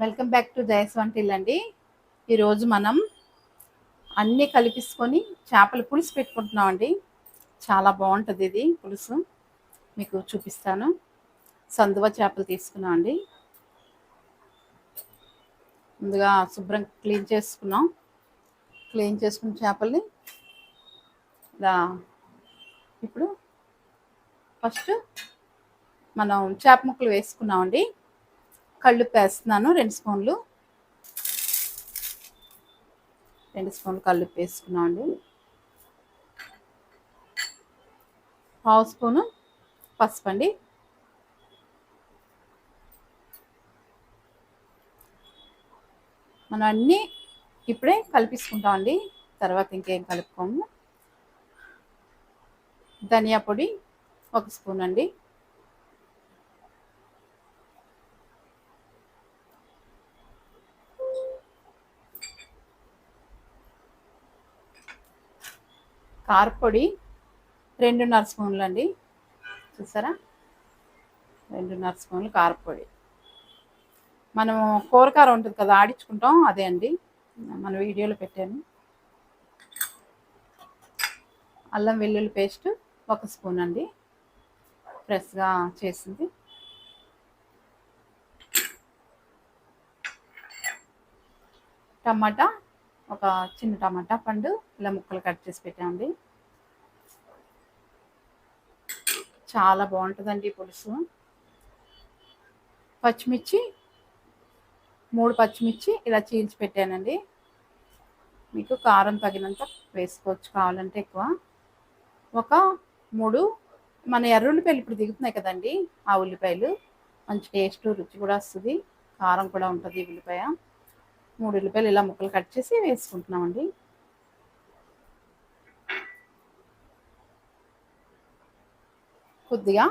Welcome back to జయస్ వంటిల్ అండి. ఈరోజు మనం అన్నీ కలిపిసుకొని చేపల పులుసు పెట్టుకుంటున్నామండి చాలా బాగుంటుంది ఇది పులుసు. మీకు చూపిస్తాను. సందువ చేపలు తీసుకున్నాం అండి. ముందుగా శుభ్రం క్లీన్ చేసుకున్నాం. క్లీన్ చేసుకున్న చేపల్ని ఇలా ఇప్పుడు ఫస్ట్ మనం చేప ముక్కలు వేసుకున్నామండి కళ్ళు వేస్తున్నాను రెండు స్పూన్లు. రెండు స్పూన్లు కళ్ళు వేసుకున్నామండి పావు స్పూను పసుపు అండి. మనం అన్నీ ఇప్పుడే కలిపిసుకుంటామండి. తర్వాత ఇంకేం కలుపుకోము. ధనియా పొడి ఒక స్పూన్ అండి. కారపొడి రెండున్నర స్పూన్లు అండి. చూసారా? రెండున్నర స్పూన్లు కారపొడి మనము కూరకార ఉంటుంది కదా ఆడించుకుంటాం. అదే అండి. మన వీడియోలో పెట్టాను. అల్లం వెల్లుల్లి పేస్ట్ ఒక స్పూన్ అండి. ఫ్రెష్గా చేసింది. టమాటా ఒక చిన్న టమాటా పండు ఇలా ముక్కలు కట్ చేసి పెట్టామండి. చాలా బాగుంటుందండి పులుసు. పచ్చిమిర్చి మూడు పచ్చిమిర్చి ఇలా చీల్చి పెట్టానండి. మీకు కారం తగినంత వేసుకోవచ్చు కావాలంటే ఎక్కువ. ఒక మూడు మన ఎర్రుల్లిపాయలు ఇప్పుడు దిగుతున్నాయి కదండి ఆ ఉల్లిపాయలు. మంచి టేస్ట్ రుచి కూడా వస్తుంది. కారం కూడా ఉంటుంది ఉల్లిపాయ. మూడు ఉల్లిపాయలు ఇలా ముక్కలు కట్ చేసి వేసుకుంటున్నామండి. కొద్దిగా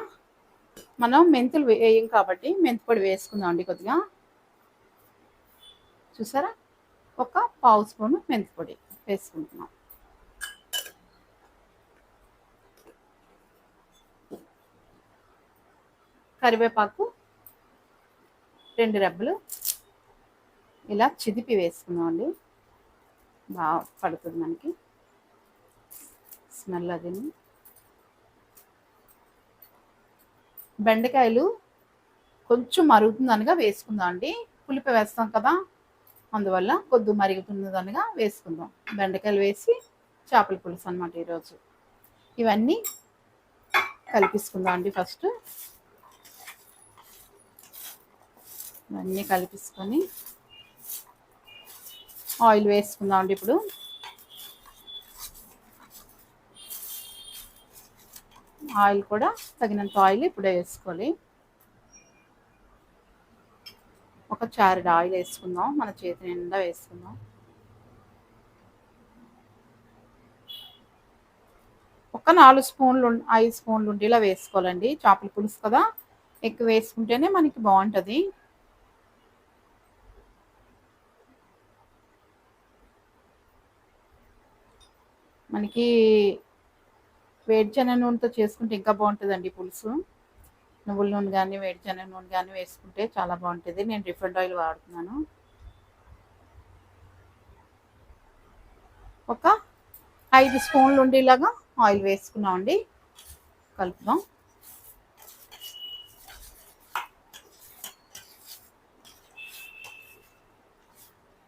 మనం మెంతులు వేయం కాబట్టి మెంతి పొడి వేసుకుందామండి కొద్దిగా. చూసారా? ఒక పావు స్పూన్ మెంతి పొడి వేసుకుంటున్నాం. కరివేపాకు రెండు రెబ్బలు ఇలా చిదిపి వేసుకున్నామండి బాగా పడుతుంది మనకి. స్మెల్ అది. బెండకాయలు కొంచెం మరుగుతుందనగా వేసుకుందాం అండి పులిపి వేస్తాం కదా. అందువల్ల కొద్ది మరుగుతున్నదనగా వేసుకుందాం. బెండకాయలు వేసి చేపల పులుసు అనమాట ఈరోజు. ఇవన్నీ కలిపిసుకుందాం అండి ఫస్ట్. ఇవన్నీ కలిపిసుకొని ఆయిల్ వేసుకుందాం అండి ఇప్పుడు. ఆయిల్ కూడా తగినంత ఆయిల్ ఇప్పుడే వేసుకోవాలి. ఒక చారిడ్ ఆయిల్ వేసుకుందాం. మన చేతి నిండా వేసుకుందాం. ఒక నాలుగు స్పూన్లు ఐదు స్పూన్లు ఉండేలా వేసుకోవాలండి. చేపల పులుసు కదా. ఎక్కువ వేసుకుంటేనే మనకి బాగుంటుంది. మనకి వేడిచెన నూనెతో చేసుకుంటే ఇంకా బాగుంటుందండి పులుసు. నువ్వుల నూనె కానీ వేడిచెన నూనె కానీ వేసుకుంటే చాలా బాగుంటుంది. నేను రిఫైండ్ ఆయిల్ వాడుతున్నాను. ఒక ఐదు స్పూన్లు ఉండేలాగా ఆయిల్ వేసుకున్నామండి. కలుపుదాం.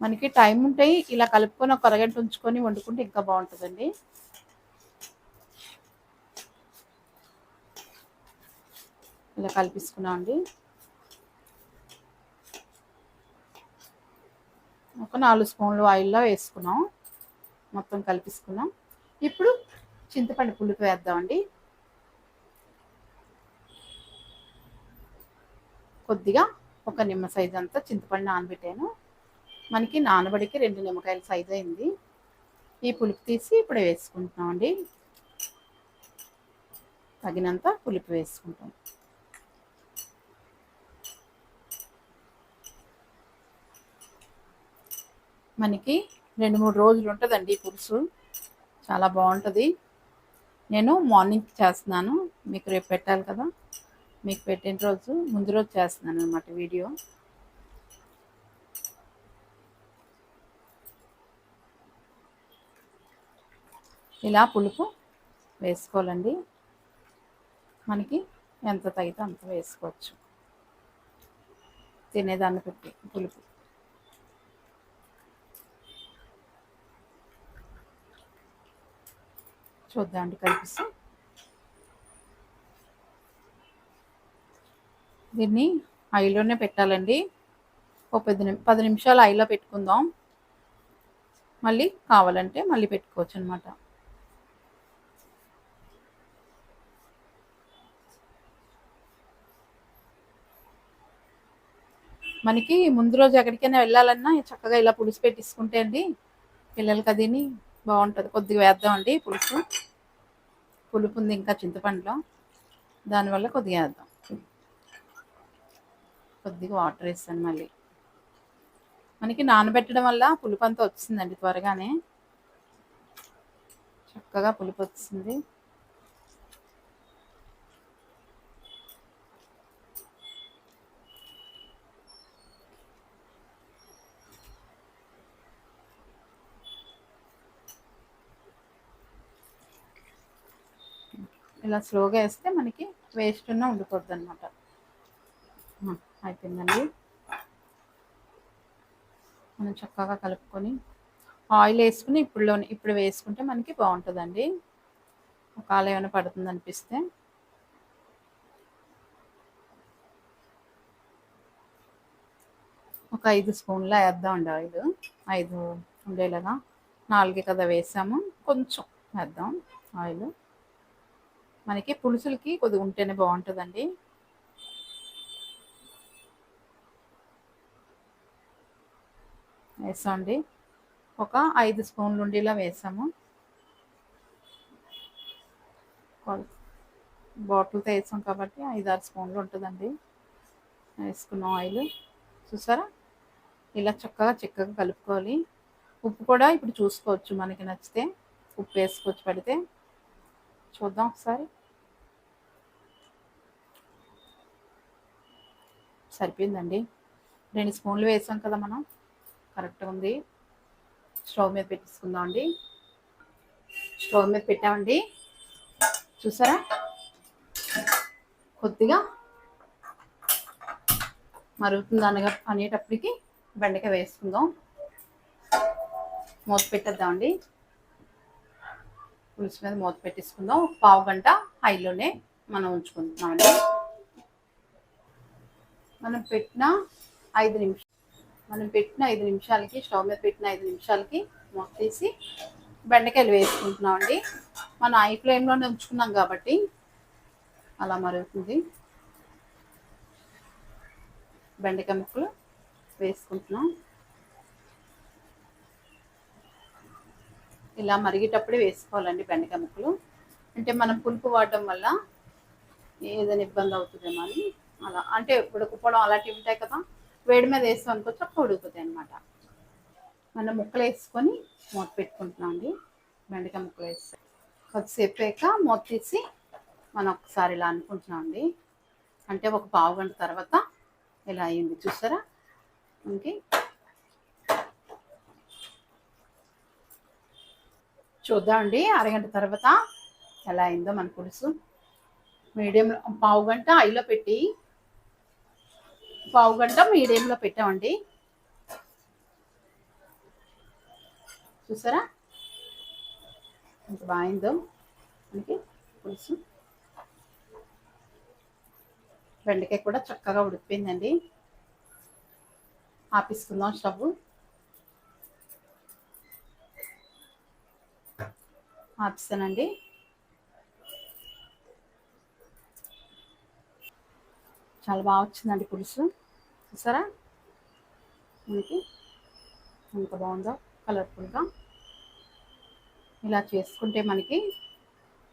మనకి టైం ఉంటాయి. ఇలా కలుపుకొని ఒక అరగంట ఉంచుకొని వండుకుంటే ఇంకా బాగుంటుందండి. ఇలా కలిపిస్తున్నాం అండి ఒక నాలుగు స్పూన్లు ఆయిల్లో వేసుకున్నాం. మొత్తం కలిపిసుకున్నాం. ఇప్పుడు చింతపండు పులుపు వేద్దామండి. కొద్దిగా ఒక నిమ్మ సైజు అంతా చింతపండు నానబెట్టాను. మనకి నానబడికి రెండు నిమ్మకాయల సైజు అయింది. ఈ పులుపు తీసి ఇప్పుడు వేసుకుంటున్నామండి. తగినంత పులుపు వేసుకుంటాం. మనకి రెండు మూడు రోజులు ఉంటుందండి పులుసు. చాలా బాగుంటుంది. నేను మార్నింగ్ చేస్తున్నాను. మీకు రేపు పెట్టాలి కదా. మీకు పెట్టిన రోజు ముందు రోజు చేస్తున్నాను అనమాట వీడియో. ఇలా పులుపు వేసుకోవాలండి. మనకి ఎంత తగితే అంత వేసుకోవచ్చు. తినేదాన్ని పెట్టి పులుపు. చూద్దామండి కలిపిస్తే. దీన్ని ఐలోనే పెట్టాలండి. ఒక పది నిమి పది నిమిషాలు ఐలో పెట్టుకుందాం. మళ్ళీ కావాలంటే మళ్ళీ పెట్టుకోవచ్చు అనమాట మనకి ముందు రోజు ఎక్కడికైనా వెళ్ళాలన్నా చక్కగా ఇలా పులుసు పెట్టించుకుంటే అండి పిల్లలకి అదిని బాగుంటుంది. కొద్దిగా వేద్దామండి పులుసు. పులుపు ఉంది ఇంకా చింతపండులో. దానివల్ల కొద్దిగా వేద్దాం. కొద్దిగా వాటర్ వేస్తాను మళ్ళీ. మనకి నానబెట్టడం వల్ల పులుపు అంతా వచ్చిందండి త్వరగానే. చక్కగా పులుపు వచ్చింది. ఇలా స్లోగా వేస్తే మనకి వేస్ట్ ఉన్న ఉండిపోద్ది అనమాట అయిపోయిందండి. మనం చక్కగా కలుపుకొని ఆయిల్ వేసుకుని ఇప్పుడు ఇప్పుడు వేసుకుంటే మనకి బాగుంటుందండి. ఒకవేళ ఏమైనా పడుతుంది అనిపిస్తే. ఒక ఐదు స్పూన్ల వేద్దామండి ఆయిల్. ఐదు ఉండేలాగా నాలుగే కదా వేసాము. కొంచెం వేద్దాం ఆయిల్. మనకి పులుసులకి కొద్దిగా ఉంటేనే బాగుంటుందండి. వేసామండి. ఒక ఐదు స్పూన్లు ఉండేలా వేసాము. బాటిల్తో వేసాం కాబట్టి ఐదు ఆరు స్పూన్లు ఉంటుందండి. వేసుకున్నాం ఆయిల్. చూసారా? ఇలా చక్కగా చిక్కగా కలుపుకోవాలి. ఉప్పు కూడా ఇప్పుడు చూసుకోవచ్చు మనకి నచ్చితే. ఉప్పు వేసుకోవచ్చు పడితే. చూద్దాం ఒకసారి సరిపోయిందండి రెండు స్పూన్లు వేసాం కదా మనం. కరెక్ట్గా ఉంది. స్టవ్ మీద పెట్టేసుకుందాం అండి. స్టవ్ మీద పెట్టామండి. చూసారా? కొద్దిగా మరుగుతుంది అనగా అనేటప్పటికి బెండకాయ వేసుకుందాం. మూత పెట్టేద్దామండి. పులుసు మీద మూత పెట్టేసుకుందాం. పావు గంట హైలోనే మనం ఉంచుకుంటున్నామండి. మనం పెట్టిన ఐదు నిమిషాలు మనం పెట్టిన ఐదు నిమిషాలకి స్టవ్ మీద పెట్టిన ఐదు నిమిషాలకి మూత తీసి బెండకాయలు వేసుకుంటున్నామండి. మనం ఐ ఫ్లేమ్లోనే ఉంచుకున్నాం కాబట్టి అలా మరుగుతుంది. బెండకాయ ముక్కలు వేసుకుంటున్నాం. ఇలా మరిగేటప్పుడే వేసుకోవాలండి బెండకాయ ముక్కలు. అంటే మనం పులుపు వాడడం వల్ల ఏదైనా ఇబ్బంది అవుతుందేమో అని అలా. అంటే ఉడకపోవడం అలాంటివి ఉంటాయి కదా వేడి మీద వేస్తాం అనుకోవచ్చు అప్పుడు ఉడుకుతాయి అనమాట మనం ముక్కలు వేసుకొని మూత పెట్టుకుంటున్నాం అండి బెండకాయ ముక్కలు వేస్తే. కొద్దిసేపు అయ్యాక మూత తీసి మనం ఒకసారి ఇలా అనుకుంటున్నాం అండి. అంటే ఒక పావు గంట తర్వాత ఇలా అయింది చూసారా? ఇంకే చూద్దామండి అరగంట తర్వాత ఎలా అయిందో మన పులుసు. మీడియంలో పావు గంట ఐలో పెట్టి పావు గంట మీడియంలో పెట్టామండి. చూసారా? ఎంత బాగుందో మనకి పులుసు. బెండకాయ కూడా చక్కగా ఉడికిపోయిందండి. ఆపిస్తున్నాం స్టవ్. ఆపిస్తానండి. చాలా బాగా వచ్చిందండి పులుసు. చూసారా? మనకి ఎంత బాగుందో కలర్ఫుల్గా. ఇలా చేసుకుంటే మనకి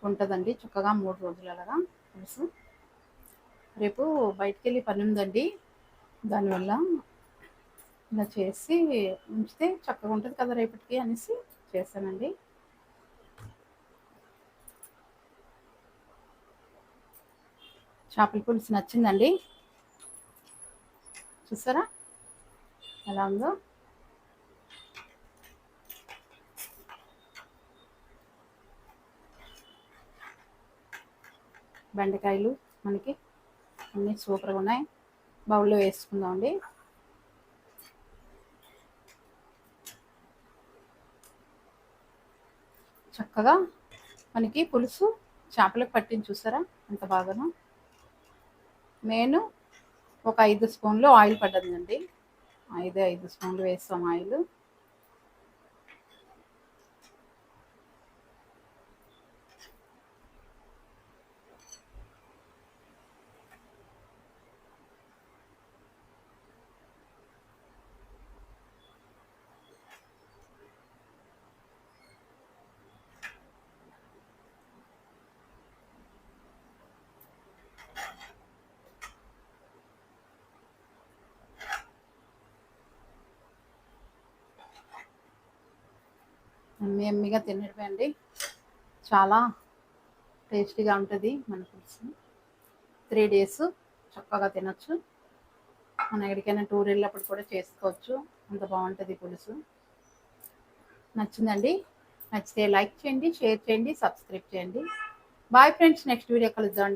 ఉంటుందండి చక్కగా మూడు రోజులలాగా పులుసు. రేపు బయటికి వెళ్ళి పని ఉందండి. దానివల్ల ఇలా చేసి ఉంచితే చక్కగా ఉంటుంది కదా రేపటికి అనేసి చేశానండి. చేపల పులుసు నచ్చిందండి. చూసారా? ఎలా ఉందో? బెండకాయలు మనకి అన్నీ సూపర్గా ఉన్నాయి. బౌల్లో వేసుకుందామండి. చక్కగా మనకి పులుసు చేపలకు పట్టింది చూసారా? ఎంత బాగానో. నేను ఒక ఐదు స్పూన్లు ఆయిల్ పడ్డదండి. ఐదు ఐదు స్పూన్లు వేస్తాం ఆయిల్. ఎమ్మి ఎమ్మిగా తినడమే అండి. చాలా టేస్టీగా ఉంటుంది మన పులుసు త్రీ డేస్ చక్కగా తినొచ్చు. మనం ఎక్కడికైనా టూర్ వెళ్ళినప్పుడు కూడా చేసుకోవచ్చు. అంత బాగుంటుంది పులుసు. నచ్చిందండి? నచ్చితే లైక్ చేయండి షేర్ చేయండి సబ్స్క్రైబ్ చేయండి. బాయ్ ఫ్రెండ్స్ నెక్స్ట్ వీడియో కలుద్దాం